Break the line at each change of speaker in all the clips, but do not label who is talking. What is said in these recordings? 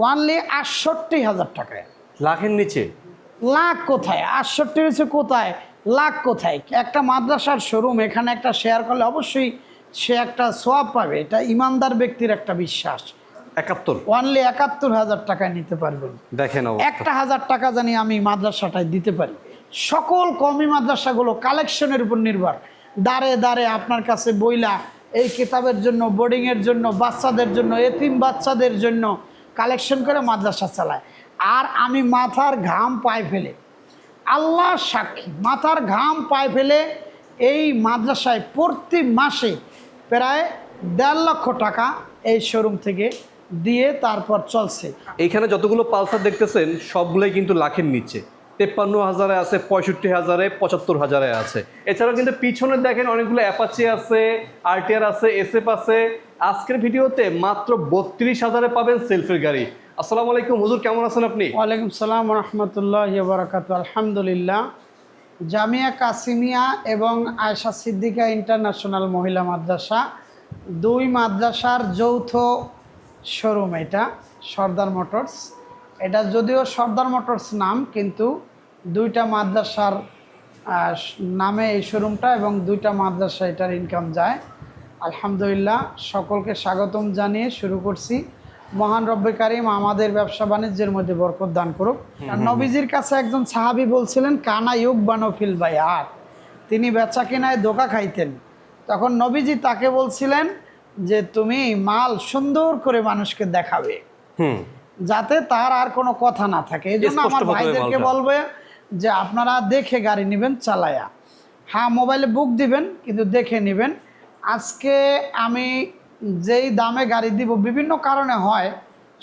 Only আটষট্টি হাজার টাকায়।
লাখের নিচে?
লাখ কোথায়? আটষট্টি হচ্ছে কোথায়? লাখ কোথায়? একটা মাদ্রাসার শোরুম এখানে একটা শেয়ার করলে অবশ্যই সে একটা সোয়াব পাবে। এটা ইমানদার ব্যক্তির একটা বিশ্বাস।
একাত্তর?
ওয়ানলি একাত্তর হাজার টাকায় নিতে পারবেন।
দেখেন
একটা হাজার টাকা জানি আমি মাদ্রাসাটায় দিতে পারি। সকল কমি মাদ্রাসাগুলো কালেকশনের উপর নির্ভর। দাঁড়ে দাঁড়ে আপনার কাছে বইলা এই কিতাবের জন্য বোর্ডিংয়ের জন্য বাচ্চাদের জন্য এতিম বাচ্চাদের জন্য কালেকশন করে মাদ্রাসা চালায়। আর আমি মাথার ঘাম পায়ে ফেলে, আল্লাহ সাক্ষী, মাথার ঘাম পায়ে ফেলে এই মাদ্রাসায় প্রতি মাসে প্রায় দেড় লক্ষ টাকা এই শোরুম থেকে দিয়ে তারপর চলছে।
এইখানে যতগুলো পালসার দেখতেছেন, সবগুলোই কিন্তু লাখের নিচে। তেপ্পান্ন হাজারে আছে, পঁয়ষট্টি হাজারে, পঁচাত্তর হাজারে আছে। এছাড়াও কিন্তু পিছনে দেখেন অনেকগুলো অ্যাপাচি আছে আরটিআর আছে এসএফ আছে। আজকের ভিডিওতে মাত্র বত্রিশ হাজারে পাবেন সেলফির গাড়ি। আসসালামু আলাইকুম, হুজুর কেমন আছেন আপনি?
ওয়ালাইকুম সালাম রহমতুল্লাহ বারাকাত আলহামদুলিল্লাহ। জামিয়া কাসিমিয়া এবং আয়সা সিদ্দিকা ইন্টারন্যাশনাল মহিলা মাদ্রাসা, দুই মাদ্রাসার যৌথ শোরুম এটা, সর্দার মোটরস। এটা যদিও সর্দার মোটরস নাম কিন্তু দুইটা মাদ্রাসার নামে এই শোরুমটা এবং দুইটা মাদ্রাসা এটার ইনকাম যায়। আলহামদুলিল্লাহ সকলকে স্বাগতম জানিয়ে শুরু করছি। মহান রব্বে কারিম আমাদের ব্যবসা বাণিজ্যের মধ্যে বরকত দান করুক। আর নবীজির কাছে একজন সাহাবি বলছিলেন কানা ইউক বানফিল বাই আর তিনি বেচা কেনায় ধোকা খাইতেন। তখন নবীজি তাকে বলছিলেন যে তুমি মাল সুন্দর করে মানুষকে দেখাবে। যাতে তার আর কোনো কথা না থাকে। এই জন্য আমার ভাইদেরকে বলবে যে আপনারা দেখে গাড়ি নেবেন চালায়া। হ্যাঁ মোবাইলে বুক দিবেন কিন্তু দেখে নেবেন। আজকে আমি যেই দামে গাড়ি দিব বিভিন্ন কারণে হয়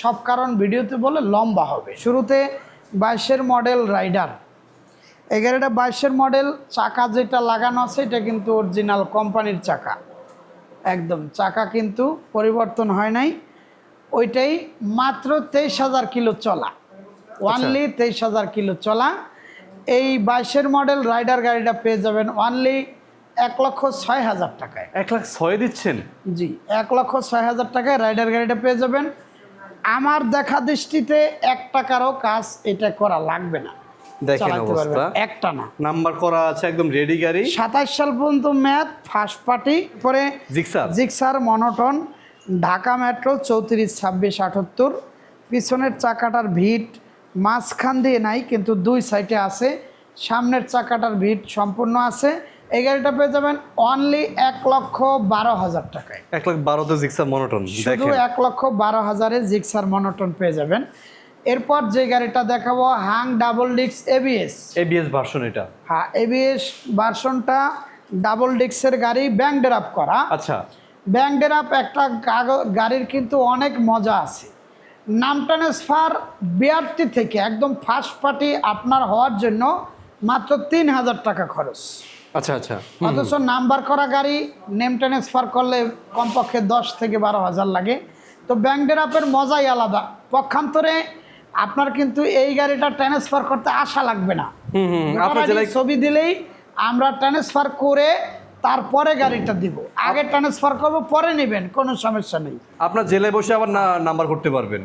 সব কারণ ভিডিওতে বলে লম্বা হবে। শুরুতে বাইশের মডেল রাইডার। এই গাড়িটা বাইশের মডেল চাকা যেটা লাগানো আছে এটা কিন্তু অরিজিনাল কোম্পানির চাকা। একদম চাকা কিন্তু পরিবর্তন হয় নাই। ওইটাই মাত্র তেইশ হাজার কিলো চলা। ওয়ানলি তেইশ হাজার কিলো চলা। এই বাইশের মডেল রাইডার গাড়িটা পেয়ে যাবেন ওয়ানলি এক লক্ষ ছয় হাজার টাকায়।
এক লাখ ছয় দিচ্ছেন?
জি এক লক্ষ ছয় হাজার টাকায় রাইডার গাড়িটা পেয়ে যাবেন। আমার দেখা দৃষ্টিতে এক টাকারও কাজ এটা করা লাগবে না।
দেখেন অবস্থা।
একটা না।
নাম্বার করা আছে একদম রেডি গাড়ি।
সাতাশ সাল পর্যন্ত ম্যাথ ফার্স্ট পার্টি পরে
Gixxer.
Gixxer monotone Dhaka metro চৌত্রিশ ছাব্বিশ আটাত্তর। পিছনের চাকাটার ভিট মাঝখান দিয়ে নাই কিন্তু দুই সাইডে আছে। সামনের চাকাটার ভিট সম্পূর্ণ আছে। এই গাড়িটা পেয়ে যাবেন অনলি এক লক্ষ বারো হাজার টাকায়।
এক লাখ বারোতে জিক্সার মনোটন
শুধু এক লক্ষ বারো হাজারে জিক্সার মনোটন পেয়ে যাবেন। এরপর যে গাড়িটা দেখাবো হাং ডাবল ডিক্স এবিএস
এবিএস ভার্সন এটা।
হ্যাঁ এবিএস ভার্সনটা ডাবল ডিক্সের গাড়ি ব্যাংক ড্রাপ করা।
আচ্ছা।
ব্যাংক ড্রাপ একটা গাড়ির কিন্তু অনেক মজা আছে। নাম ট্রান্সফার বিআরটি থেকে একদম ফার্স্ট পার্টি আপনার হওয়ার জন্য মাত্র তিন হাজার টাকা খরচ।
আচ্ছা আচ্ছা।
অথচ নাম্বার করা গাড়ি নেম ট্রান্সফার করলে কমপক্ষে দশ থেকে বারো হাজার লাগে। তো ব্যাংক ড্রাপের মজাই আলাদা। পক্ষান্তরে আপনার কিন্তু এই গাড়িটা ট্রান্সফার করতে আশা লাগবে না। ছবি দিলেই আমরা ট্রান্সফার করে তারপরে গাড়িটা দিব। আগে ট্রান্সফার করব পরে নেবেন কোনো সমস্যা নেই।
আপনার জেলে বসে আবার না নাম্বার করতে পারবেন?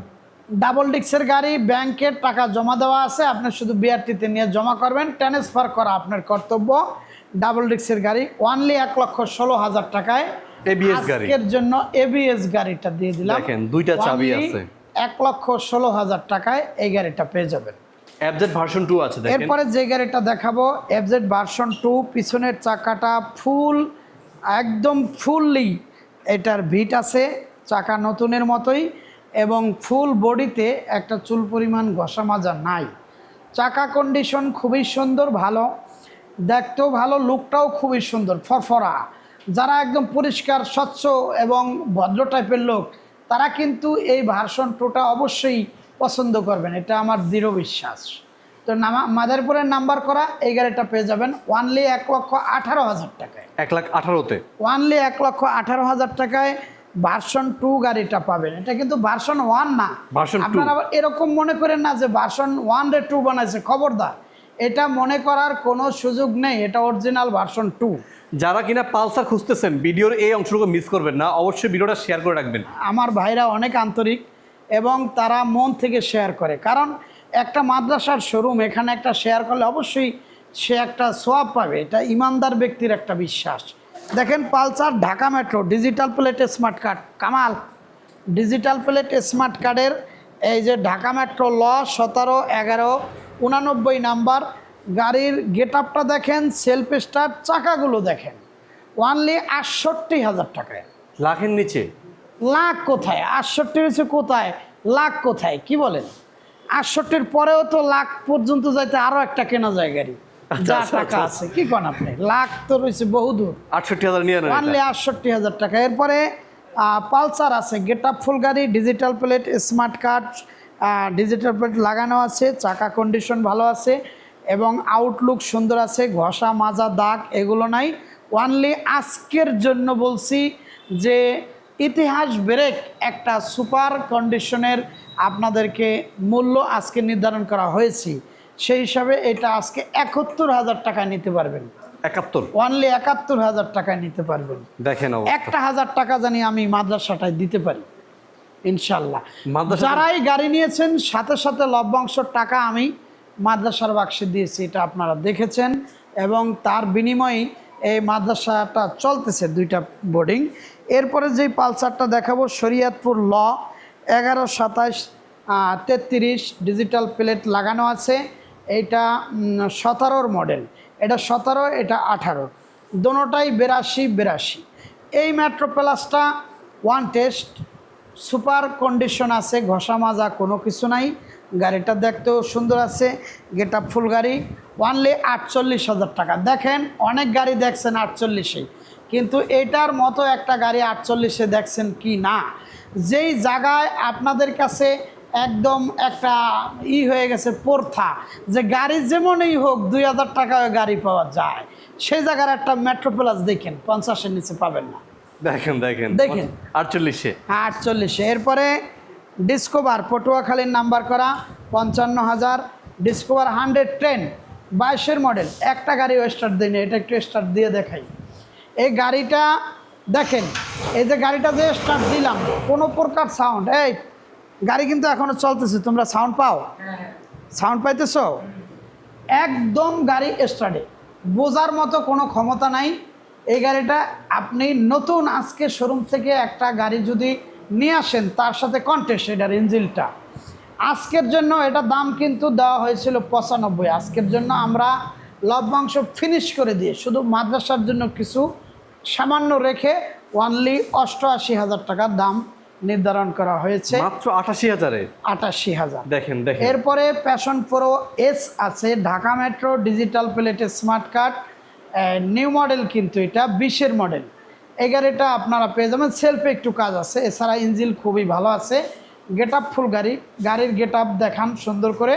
ডাবল ডিক্সের গাড়ি ব্যাংকের টাকা জমা দেওয়া আছে আপনি শুধু বিআরটিতে নিয়ে জমা করবেন ট্রান্সফার করা আপনার কর্তব্য। ডাবল ডিক্সের গাড়ি ওয়ানলি এক লক্ষ ষোলো হাজার টাকায়।
ABS গাড়ি।
আজকের জন্য এবিএস গাড়িটা দিয়ে দিলাম।
দেখেন, দুইটা চাবি আছে।
এক লক্ষ ষোলো হাজার টাকায় এই গাড়িটা পেয়ে যাবেন।
অ্যাপজেট ভার্সন টু আছে
এরপরে যে গাড়িটা দেখাবো এফজেড ভার্সন টু পিছনের চাকাটা ফুল একদম ফুললি এটার ভিট আছে, চাকা নতুনের মতোই, এবং ফুল বডিতে একটা চুল পরিমাণ ঘষা মাজা নাই। চাকা কন্ডিশন খুবই সুন্দর, ভালো। দেখতেও ভালো লুকটাও খুবই সুন্দর, ফরফরা। যারা একদম পরিষ্কার, স্বচ্ছ এবং ভদ্র টাইপের লোক, তারা কিন্তু এই ভার্সন টুটা অবশ্যই পছন্দ করবেন এটা আমার দৃঢ় বিশ্বাস। তো নামা মাদারপুরের নাম্বার করা এই গাড়িটা পেয়ে যাবেন ওয়ানলি এক লক্ষ আঠারো হাজার টাকায়।
এক লাখ আঠারোতে?
ওয়ানলি এক লক্ষ আঠারো হাজার টাকায় ভার্সন টু গাড়িটা পাবেন। এটা কিন্তু ভার্সন ওয়ান না। আপনারা আবার এরকম মনে করেন না যে ভার্সন ওয়ান রে টু বানাইছে খবরদার। এটা মনে করার কোনো সুযোগ নেই এটা অরিজিনাল ভার্সন টু
যারা কিনা পালসার খুঁজতেছেন ভিডিওর এই অংশটুকু মিস করবেন না অবশ্যই ভিডিওটা শেয়ার করে রাখবেন।
আমার ভাইরা অনেক আন্তরিক এবং তারা মন থেকে শেয়ার করে। কারণ একটা মাদ্রাসার শোরুম এখানে একটা শেয়ার করলে অবশ্যই সে একটা সোয়াব পাবে। এটা ইমানদার ব্যক্তির একটা বিশ্বাস। দেখেন Pulsar, Dhaka metro digital plate smart card Kamal. Digital plate smart কার্ডের এই যে ঢাকা মেট্রো ল, সতেরো, এগারো, উনানব্বই নাম্বার। গাড়ির গেট আপটা দেখেন সেলফ স্টার চাকাগুলো দেখেন। ওয়ানলি আটষট্টি হাজার টাকায়।
লাখের নিচে।
লাখ কোথায়? আটষট্টি হচ্ছে কোথায়? লাখ কোথায়? কি বলেন? আটষট্টির পরেও তো লাখ পর্যন্ত যাইতে আরও একটা কেনা যায় গাড়ি।
আচ্ছা,
যা
আচ্ছা,
টাকা
আচ্ছা।
আছে কি কন আপনি? লাখ তো রয়েছে বহুদূর
আটষট্টি হাজার নিয়ে
আটষট্টি হাজার টাকা। এরপরে পালসার আছে গেট আপ ফুল গাড়ি digital plate smart card digital plate লাগানো আছে চাকা কন্ডিশন ভালো আছে এবং আউটলুক সুন্দর আছে ঘষা মাজা দাগ এগুলো নাই। ওয়ানলি আজকের জন্য বলছি যে ইতিহাস ব্রেক একটা সুপার কন্ডিশনের আপনাদেরকে মূল্য আজকে নির্ধারণ করা হয়েছে। সেই হিসাবে এটা আজকে একাত্তর হাজার টাকা নিতে পারবেন।
একাত্তর?
ওয়ানলি একাত্তর হাজার টাকায় নিতে পারবেন।
দেখেন
একটা হাজার টাকা জানি আমি মাদ্রাসাটায় দিতে পারি। ইনশাল্লাহ যারাই গাড়ি নিয়েছেন সাথে সাথে লভ্যাংশর টাকা আমি মাদ্রাসার বাক্সে দিয়েছি এটা আপনারা দেখেছেন। এবং তার বিনিময়ে এই মাদ্রাসাটা চলতেছে দুইটা বোর্ডিং এরপরে যেই পালসারটা দেখাবো, শরিয়াতপুর ল, এগারো, সাতাশ তেত্রিশ, ডিজিটাল প্লেট লাগানো আছে। এটা সতেরোর মডেল। এটা সতেরো, এটা আঠারো। দোনোটাই বিরাশি বিরাশি। এই মেট্রো প্লাসটা ওয়ান টেস্ট সুপার কন্ডিশন আছে, ঘষা মাজা কোনো কিছু নাই। গাড়িটা দেখতেও সুন্দর আছে গেট ফুল গাড়ি। ওয়ানলি আটচল্লিশ হাজার টাকা। দেখেন, অনেক গাড়ি দেখছেন আটচল্লিশে। কিন্তু এটার মতো একটা গাড়ি আটচল্লিশে দেখছেন কি না? যেই জায়গায় আপনাদের কাছে একদম একটা ই হয়ে গেছে প্রথা যে গাড়ি যেমনই হোক দুই হাজার টাকায় গাড়ি পাওয়া যায়। সেই জায়গার একটা মেট্রো প্লাস দেখেন পঞ্চাশের নিচে পাবেন না।
দেখেন দেখেন
দেখেন।
আটচল্লিশে।
হ্যাঁ আটচল্লিশে। এরপরে ডিসকোভার পটুয়াখালীর নাম্বার করা পঞ্চান্ন হাজার। ডিসকোভার হান্ড্রেড টেন বাইশের মডেল একটা গাড়ি স্টার্ট দিই এটা একটু স্টার্ট দিয়ে দেখাই। এই গাড়িটা দেখেন, এই যে গাড়িটা যে স্টার্ট দিলাম, কোনো প্রকার সাউন্ড এই গাড়ি কিন্তু এখনও চলতেছে, তোমরা সাউন্ড পাও? সাউন্ড পাইতেছ? একদম গাড়ি স্টার্টে বোঝার মতো কোনো ক্ষমতা নাই। এই গাড়িটা আপনি নতুন আজকে শোরুম থেকে একটা গাড়ি যদি নিয়ে আসেন, তার সাথে কন্টেস্ট এটার ইঞ্জিনটা আজকের জন্য এটা দাম কিন্তু দেওয়া হয়েছিল পঁচানব্বই। আজকের জন্য আমরা লভ্যাংশ ফিনিশ করে দিয়ে, শুধু মাদ্রাসার জন্য কিছু সামান্য রেখে ওয়ানলি অষ্টআশি হাজার টাকার দাম নির্ধারণ করা হয়েছে।
মাত্র আটাশি হাজারে?
আটাশি হাজার।
দেখেন দেখেন।
এরপরে প্যাশন প্রো এস আছে ঢাকা মেট্রো ডিজিটাল প্লেটের স্মার্ট কার্ড নিউ মডেল কিন্তু এটা বিশের মডেল এই গাড়িটা আপনারা পেয়ে যাবেন সেলফে একটু কাজ আছে এছাড়া ইঞ্জিন খুবই ভালো আছে। গেট আপ ফুল গাড়ি গাড়ির গেট আপ দেখান সুন্দর করে।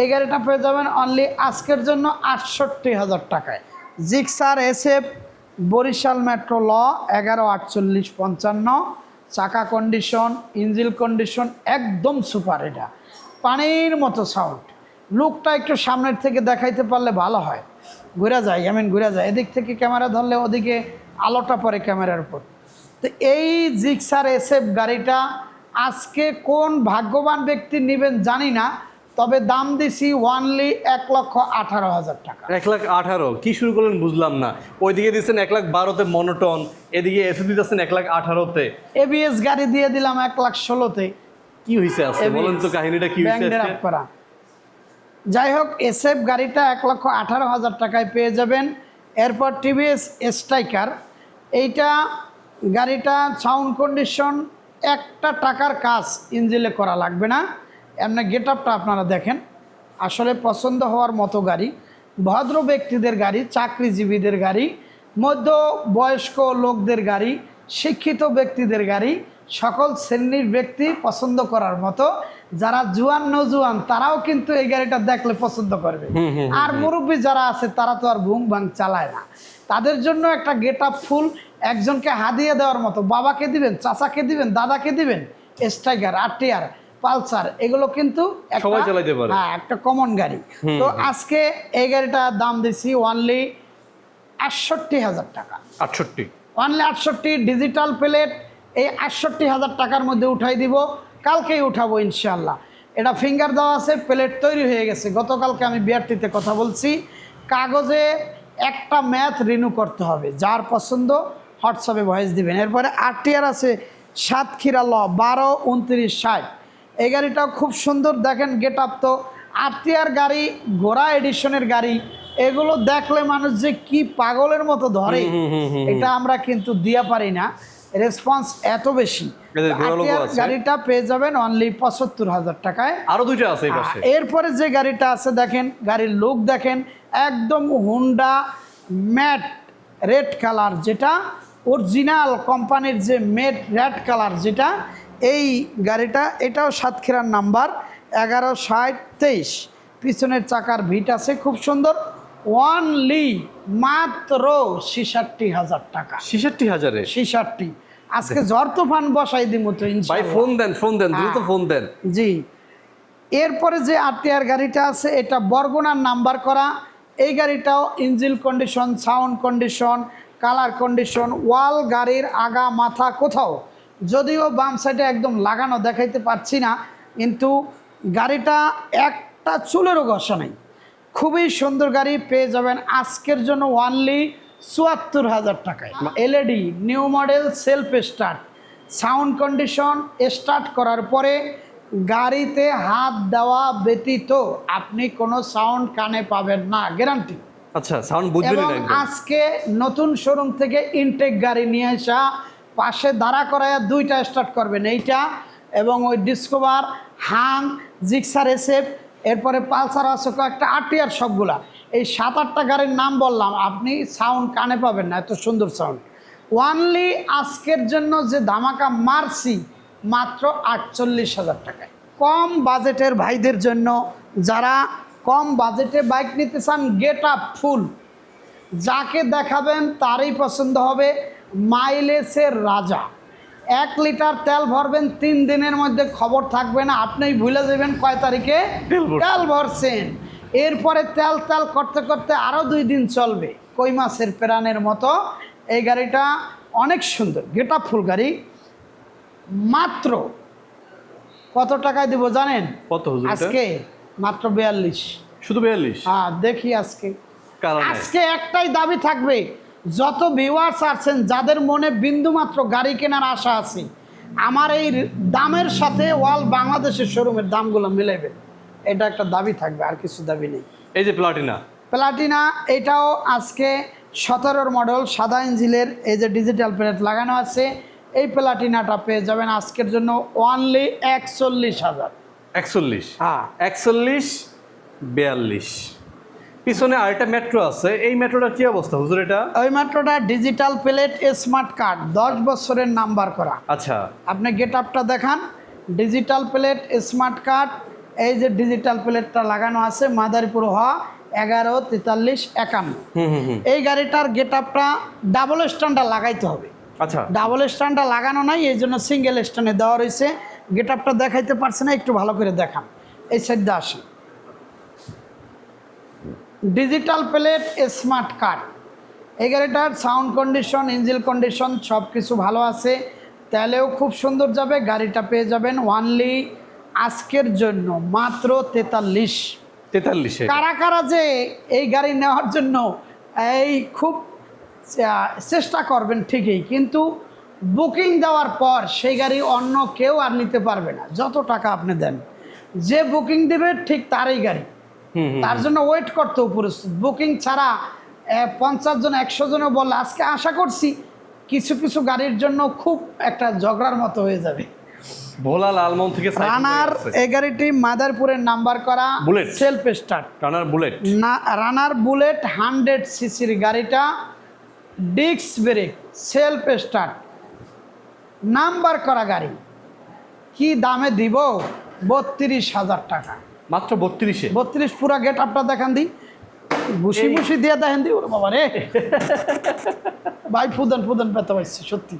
এই গাড়িটা পেয়ে যাবেন অনলি আজকের জন্য আটষট্টি হাজার টাকায়। জিক্সার এসএফ বরিশাল মেট্রো ল এগারো আটচল্লিশ পঞ্চান্ন, চাকা কন্ডিশন ইঞ্জিল কন্ডিশন একদম সুপার এটা। পানির মতো সাউন্ড লুকটা একটু সামনের থেকে দেখাইতে পারলে ভালো হয়। ঘুরে যায় আমি ঘুরে যায় এদিক থেকে ক্যামেরা ধরলে ওদিকে আলোটা পড়ে ক্যামেরার উপর। তো এই জিক্সার এসএফ গাড়িটা আজকে কোন ভাগ্যবান ব্যক্তি নেবেন জানি না তবে দাম দিছি ওয়ানলি এক লক্ষ আঠারো হাজার টাকা।
এক লাখ আঠারো কি শুরু করলেন বুঝলাম না। ওইদিকে দিচ্ছেন এক লাখ বারোতে মনোটন এদিকে এসে দিতেছেন এক লাখ আঠারোতে।
এবিএস গাড়ি দিয়ে দিলাম এক লাখ ষোলোতে।
কি হয়েছে আজকে? বলেন তো কাহিনীটা কি হয়েছে
করা যাই হোক এসএফ গাড়িটা এক লক্ষ আঠারো হাজার টাকায় পেয়ে যাবেন। এরপর টিভিএস স্ট্রাইকার এইটা গাড়িটা সাউন্ড কন্ডিশন একটা টাকার কাজ ইঞ্জিলে করা লাগবে না। এমনি গেট আপটা আপনারা দেখেন। আসলে পছন্দ হওয়ার মতো গাড়ি ভদ্র ব্যক্তিদের গাড়ি চাকরিজীবীদের গাড়ি মধ্য বয়স্ক লোকদের গাড়ি শিক্ষিত ব্যক্তিদের গাড়ি সকল শ্রেণির ব্যক্তি পছন্দ করার মতো। যারা জুয়ান নজুয়ান তারাও কিন্তু এই গাড়িটা দেখলে পছন্দ করবে। আর মুরব্বী যারা আছে তারা তো আর ভুং ভাং চালায় না। তাদের জন্য একটা গেট আপ ফুল একজনকে হাদিয়ে দেওয়ার মতো। বাবাকে দিবেন চাচাকে দিবেন দাদাকে দিবেন স্ট্রাইকার আরটিআর। পালসার এগুলো কিন্তু
সবাই পারে।
হ্যাঁ একটা কমন গাড়ি। তো আজকে এই গাড়িটার দাম দিছি ওয়ানলি আটষট্টি হাজার টাকা।
আটষট্টি।
ওয়ানলি আটষট্টি ডিজিটাল প্লেট এই আটষট্টি হাজার টাকার মধ্যে উঠাই দিব। কালকেই উঠাবো ইনশাল্লাহ এটা ফিঙ্গার দেওয়া আছে প্লেট তৈরি হয়ে গেছে। গতকালকে আমি বিআরটিতে কথা বলছি। কাগজে একটা ম্যাথ রিনিউ করতে হবে। যার পছন্দ হোয়াটসঅ্যাপে ভয়েস দিবেন। এরপরে আর আরটিআর আছে সাতক্ষীরা ল বারো উনত্রিশ ষাট। এই গাড়িটাও খুব সুন্দর। দেখেন গেট আপ তো। আরটিআর গাড়ি ঘোড়া এডিশনের গাড়ি এগুলো দেখলে মানুষ যে কি পাগলের মতো ধরে। এটা আমরা কিন্তু দিয়া পারি না। রেসপন্স এত বেশি। গাড়িটা পেয়ে যাবেন অনলি পঁচাত্তর হাজার টাকায়।
আরও দুইটা আছে
এরপরে যে গাড়িটা আছে দেখেন গাড়ির লুক দেখেন একদম হুন্ডা ম্যাট রেড কালার যেটা অরিজিনাল কোম্পানির যে মেট রেড কালার যেটা এই গাড়িটা এটাও সাতক্ষীরার নাম্বার এগারো ষাট তেইশ। পিছনের চাকার ভিট আছে খুব সুন্দর। ওয়ানলি মাত্র ছিষট্টি হাজার টাকা।
ছেষট্টি হাজারে?
ছিষট্টি। আজকে ঝড় তুফান বসাই দিব তো
ভাই ফোন দেন ফোন দেন দ্রুত
হ্যাঁ।
ফোন দেন।
জি। এরপরে যে আরটিআর গাড়িটা আছে এটা বরগুনার নাম্বার করা। এই গাড়িটাও engine condition sound condition colour condition ওয়াল গাড়ির আগা মাথা কোথাও যদিও বাম সাইডে একদম লাগানো দেখাইতে পারছি না কিন্তু গাড়িটা একটা চুলেরও ঘষা নেই। খুবই সুন্দর গাড়ি পেয়ে যাবেন আজকের জন্য ওয়ানলি চুয়াত্তর হাজার টাকায়। LED new model self start sound condition start করার পরে গাড়িতে হাত দেওয়া ব্যতীত আপনি কোনো সাউন্ড কানে পাবেন না গ্যারান্টি
আচ্ছা সাউন্ড
আজকে নতুন শোরুম থেকে ইনটেক গাড়ি নিয়ে আসা পাশে দাঁড়া করায় দুইটা স্টার্ট করবেন, এইটা এবং ওই ডিসকোভার হাং জিক্সার এসেফ এরপরে পালসার আছে কয়েকটা আরটিআর সবগুলা। এই সাত আটটা গাড়ির নাম বললাম, আপনি সাউন্ড কানে পাবেন না, এত সুন্দর সাউন্ড ওয়ানলি আজকের জন্য যে ধামাকা মারছি, মাত্র আটচল্লিশ হাজার টাকায়। কম বাজেটের ভাইদের জন্য, যারা কম বাজেটে বাইক নিতে চান গেট আপ ফুল যাকে দেখাবেন, তারই পছন্দ হবে। মাইলেজের রাজা। এক লিটার তেল ভরবেন তিন দিনের মধ্যে খবর থাকবে না আপনিই ভুলে যাবেন কয় তারিখে
তেল ভরছেন।
এরপরে তেল তেল করতে করতে আরও দুই দিন চলবে কই মাছের প্রাণের মতো। এই গাড়িটা অনেক সুন্দর গেট ফুল গাড়ি। মাত্র কত টাকায় দিব জানেন?
কত
আজকে মাত্র বিয়াল্লিশ।
শুধু বিয়াল্লিশ?
হ্যাঁ দেখি আজকে। আজকে একটাই দাবি থাকবে যত ভিউয়ার্স আছেন যাদের মনে বিন্দুমাত্র গাড়ি কেনার আশা আছে আমার এই দামের সাথে ওয়াল বাংলাদেশের শোরুমের দামগুলো মিলাইবেন এটা একটা দাবি থাকবে আর কিছু দাবি নেই।
এই যে প্লাটিনা
প্লাটিনা এটাও আজকে সতেরোর মডেল সাদা ইঞ্জিলের এই যে ডিজিটাল প্লেট লাগানো আছে এই প্লাটিনাটা পেয়ে যাবেন আজকের জন্য ওয়ানলি একচল্লিশ হাজার।
একচল্লিশ।
হ্যাঁ।
একচল্লিশ বিয়াল্লিশ। পিছনে আরেকটা মেট্রো আছে। এই মেট্রোটার কি অবস্থা হুজুর এটা?
ওই মেট্রোটা ডিজিটাল প্লেট স্মার্ট কার্ড দশ বছরের নাম্বার করা।
আচ্ছা।
আপনি গেট আপটা দেখান ডিজিটাল প্লেট স্মার্ট কার্ড এই যে ডিজিটাল প্লেটটা লাগানো আছে মাদারীপুর হওয়া এগারো তেতাল্লিশ একান্ন।
হুম হুম হুম।
এই গাড়িটার গেট আপটা ডাবল স্ট্যান্ডটা লাগাইতে হবে।
আচ্ছা।
ডাবল স্ট্যান্ডটা লাগানো নাই এই জন্য সিঙ্গেল স্ট্যান্ডে দেওয়া রয়েছে। গেট আপটা দেখাইতে পারছে না একটু ভালো করে দেখান। এই সাইডে আসেন। Digital plate smart card. এই গাড়িটার সাউন্ড কন্ডিশন ইঞ্জিল কন্ডিশন সব কিছু ভালো আছে। তাহলেও খুব সুন্দর যাবে গাড়িটা পেয়ে যাবেন ওয়ানলি আজকের জন্য মাত্র তেতাল্লিশ।
তেতাল্লিশে।
কারা কারা যে এই গাড়ি নেওয়ার জন্য এই খুব চেষ্টা করবেন ঠিকই কিন্তু বুকিং দেওয়ার পর সেই গাড়ি অন্য কেউ আর নিতে পারবে না। যত টাকা আপনি দেন যে বুকিং দেবে ঠিক তারই গাড়ি। তার জন্য ওয়েট করতে প্রস্তুত বুকিং ছাড়া পঞ্চাশ জন একশো জনও বললে আজকে আশা করছি কিছু কিছু গাড়ির জন্য খুব একটা ঝগড়ার মতো হয়ে যাবে।
ভোলা লালমোহন থেকে
রানার এই গাড়িটি মাদারপুরের নাম্বার করা
Bullet।
Self start
runner bullet
না রানার বুলেট হান্ড্রেড সিসির গাড়িটা disc brake self start number করা গাড়ি। কি দামে দিব? বত্রিশ হাজার টাকা।
মাত্র বত্রিশে।
বত্রিশ পুরা গেট আপটা দেখান দি। ঘুষি ঘুষি দিয়ে দেখেন দি ওরে বাবা রে ভাই ফুদন ফুদন ব্যথা পাইছি সত্যি।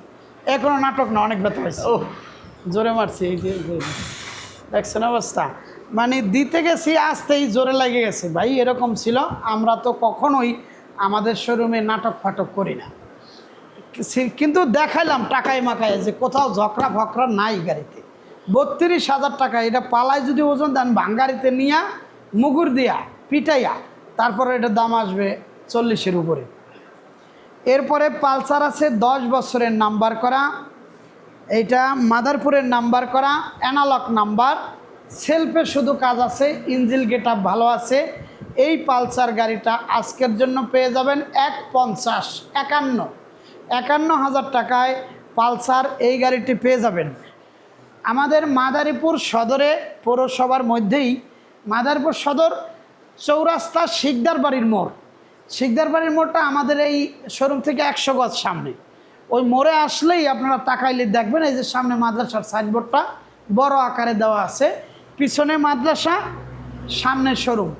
এখনও নাটক না অনেক ব্যথা পাইছি।
ও
জোরে মারছি এই যে দেখছেন অবস্থা? মানে দিতে গেছি আসতেই জোরে লাগে গেছে। ভাই এরকম ছিল আমরা তো কখনোই আমাদের শোরুমে নাটক ফাটক করি না। কিন্তু দেখাইলাম টাকায় মাকায় যে কোথাও ঝকড়া ফকরা নাই গাড়িতে। বত্রিশ হাজার টাকা। এটা পালায় যদি ওজন দেন ভাঙ্গারিতে নিয়া, মুগুর দিয়া, পিটাইয়া, তারপরে এটার দাম আসবে চল্লিশের উপরে। এরপরে পালসার আছে, দশ বছরের নাম্বার করা। এইটা মাদারপুরের নাম্বার করা, অ্যানালগ নাম্বার। সেলফে শুধু কাজ আছে, ইঞ্জিল গেট ভালো আছে। এই পালসার গাড়িটা আজকের জন্য পেয়ে যাবেন এক পঞ্চাশ, একান্ন। একান্ন হাজার টাকায় পালসার এই গাড়িটি পেয়ে যাবেন। আমাদের মাদারীপুর সদরে পৌরসভার মধ্যেই মাদারীপুর সদর চৌরাস্তা শিকদার বাড়ির মোড়। শিকদার বাড়ির মোড়টা আমাদের এই শোরুম থেকে একশো গজ সামনে। ওই মোড়ে আসলেই আপনারা তাকাইলে দেখবেন, এই যে সামনে মাদ্রাসার সাইনবোর্ডটা বড় আকারে দেওয়া আছে। পিছনে মাদ্রাসা, সামনে শোরুম।